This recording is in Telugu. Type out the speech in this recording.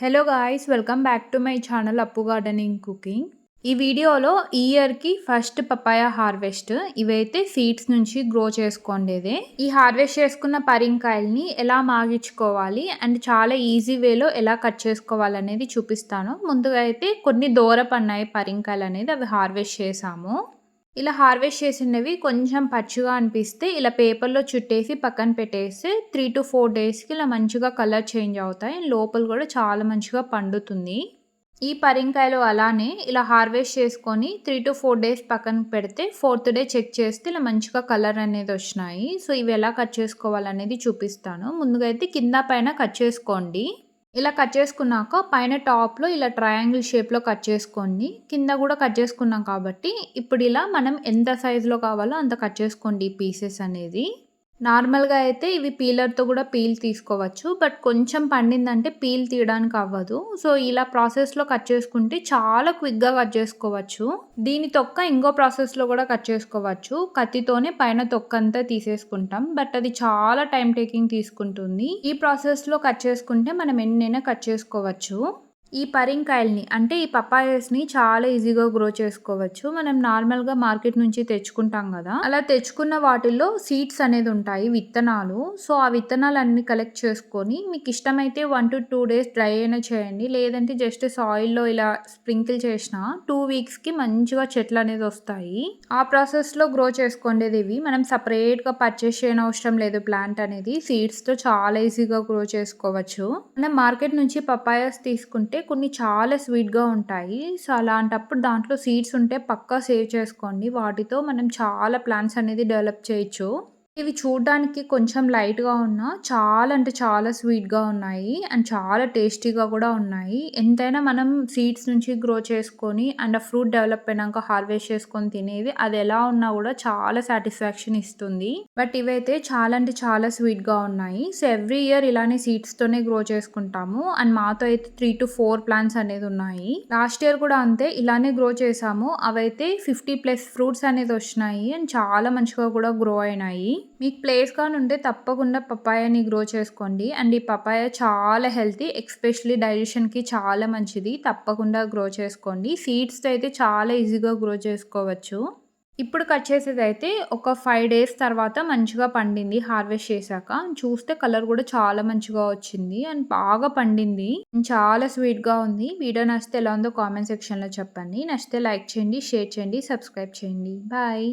Hello guys welcome back to my channel Appu gardening cooking ఈ వీడియోలో ఇయర్కి ఫస్ట్ పపాయ హార్వెస్ట్ ఇవైతే సీడ్స్ నుంచి గ్రో చేసుకోండేదే. ఈ హార్వెస్ట్ చేసుకున్న పరింకాయల్ని ఎలా మాగించుకోవాలి అండ్ చాలా ఈజీ వేలో ఎలా కట్ చేసుకోవాలి అనేది చూపిస్తాను. ముందుగా అయితే కొన్ని దూరపన్నాయి పరింకాయలు అనేది అవి హార్వెస్ట్ చేసాము. ఇలా హార్వెస్ట్ చేసినవి కొంచెం పచ్చిగా అనిపిస్తే ఇలా పేపర్లో చుట్టేసి పక్కన పెట్టేస్తే త్రీ టు ఫోర్ డేస్కి ఇలా మంచిగా కలర్ చేంజ్ అవుతాయి. లోపల కూడా చాలా మంచిగా పండుతుంది. ఈ పరింకాయలు అలానే ఇలా హార్వెస్ట్ చేసుకొని త్రీ టు ఫోర్ డేస్ పక్కన పెడితే ఫోర్త్ డే చెక్ చేస్తే ఇలా మంచిగా కలర్ అనేది వచ్చినాయి. సో ఇవి ఎలా కట్ చేసుకోవాలనేది చూపిస్తాను. ముందుగా అయితే కింద పైన కట్ చేసుకోండి. ఇలా కట్ చేసుకున్నాక పైన టాప్లో ఇలా ట్రయాంగిల్ షేప్లో కట్ చేసుకోండి. కింద కూడా కట్ చేసుకున్నాం కాబట్టి ఇప్పుడు ఇలా మనం ఎంత సైజులో కావాలో అంత కట్ చేసుకోండి ఈ పీసెస్ అనేది. నార్మల్గా అయితే ఇవి పీలర్తో కూడా పీల్ తీసుకోవచ్చు. బట్ కొంచెం పండిందంటే పీల్ తీయడానికి అవ్వదు. సో ఇలా ప్రాసెస్లో కట్ చేసుకుంటే చాలా క్విక్గా కట్ చేసుకోవచ్చు. దీని తొక్క ఇంకో ప్రాసెస్లో కూడా కట్ చేసుకోవచ్చు. కత్తితోనే పైన తొక్క అంతా తీసేసుకుంటాం. బట్ అది చాలా టైం టేకింగ్ తీసుకుంటుంది. ఈ ప్రాసెస్లో కట్ చేసుకుంటే మనం ఎన్నైనా కట్ చేసుకోవచ్చు. ఈ పరింకాయల్ని అంటే ఈ పప్పాయస్ని చాలా ఈజీగా గ్రో చేసుకోవచ్చు. మనం నార్మల్గా మార్కెట్ నుంచి తెచ్చుకుంటాం కదా. అలా తెచ్చుకున్న వాటిల్లో సీడ్స్ అనేది ఉంటాయి విత్తనాలు. సో ఆ విత్తనాలు అన్ని కలెక్ట్ చేసుకొని మీకు ఇష్టమైతే one to two days dry అయినా చేయండి. లేదంటే జస్ట్ సాయిల్లో ఇలా స్ప్రింకిల్ చేసిన టూ వీక్స్కి మంచిగా చెట్లు అనేది వస్తాయి. ఆ ప్రాసెస్లో గ్రో చేసుకోండేది ఇవి. మనం సపరేట్గా పర్చేస్ చేయని అవసరం లేదు ప్లాంట్ అనేది. సీడ్స్తో చాలా ఈజీగా గ్రో చేసుకోవచ్చు. మనం మార్కెట్ నుంచి పప్పాయస్ తీసుకుంటే అంటే కొన్ని చాలా స్వీట్గా ఉంటాయి. సో అలాంటప్పుడు దాంట్లో సీడ్స్ ఉంటే పక్కా సేవ్ చేసుకోండి. వాటితో మనం చాలా ప్లాంట్స్ అనేది డెవలప్ చేయొచ్చు. ఇవి చూడడానికి కొంచెం లైట్గా ఉన్నా చాలా అంటే చాలా స్వీట్గా ఉన్నాయి అండ్ చాలా టేస్టీగా కూడా ఉన్నాయి. ఎంతైనా మనం సీడ్స్ నుంచి గ్రో చేసుకొని అండ్ ఆ ఫ్రూట్ డెవలప్ అయినాక హార్వెస్ట్ చేసుకొని తినేది అది ఎలా ఉన్నా కూడా చాలా సాటిస్ఫాక్షన్ ఇస్తుంది. బట్ ఇవైతే చాలా అంటే చాలా స్వీట్గా ఉన్నాయి. సో ఎవ్రీ ఇయర్ ఇలానే సీడ్స్తోనే గ్రో చేసుకుంటాము. అండ్ మాతో అయితే త్రీ టు ఫోర్ ప్లాంట్స్ అనేది ఉన్నాయి. లాస్ట్ ఇయర్ కూడా అంతే ఇలానే గ్రో చేసాము. అవైతే ఫిఫ్టీ ప్లస్ ఫ్రూట్స్ అనేది వచ్చినాయి అండ్ చాలా మంచిగా కూడా గ్రో అయినాయి. మీకు ప్లేస్ కానీ ఉంటే తప్పకుండా పపాయాని గ్రో చేసుకోండి. అండ్ ఈ పపాయ చాలా హెల్తీ ఎక్స్పెషలీ డైజెషన్కి చాలా మంచిది. తప్పకుండా గ్రో చేసుకోండి. సీడ్స్తో అయితే చాలా ఈజీగా గ్రో చేసుకోవచ్చు. ఇప్పుడు కట్ చేసేది అయితే ఒక ఫైవ్ డేస్ తర్వాత మంచిగా పండింది హార్వెస్ట్ చేశాక. చూస్తే కలర్ కూడా చాలా మంచిగా వచ్చింది అండ్ బాగా పండింది. చాలా స్వీట్గా ఉంది. వీడియో నచ్చితే ఎలా ఉందో కామెంట్ సెక్షన్లో చెప్పండి. నచ్చితే లైక్ చేయండి షేర్ చేయండి సబ్స్క్రైబ్ చేయండి. బాయ్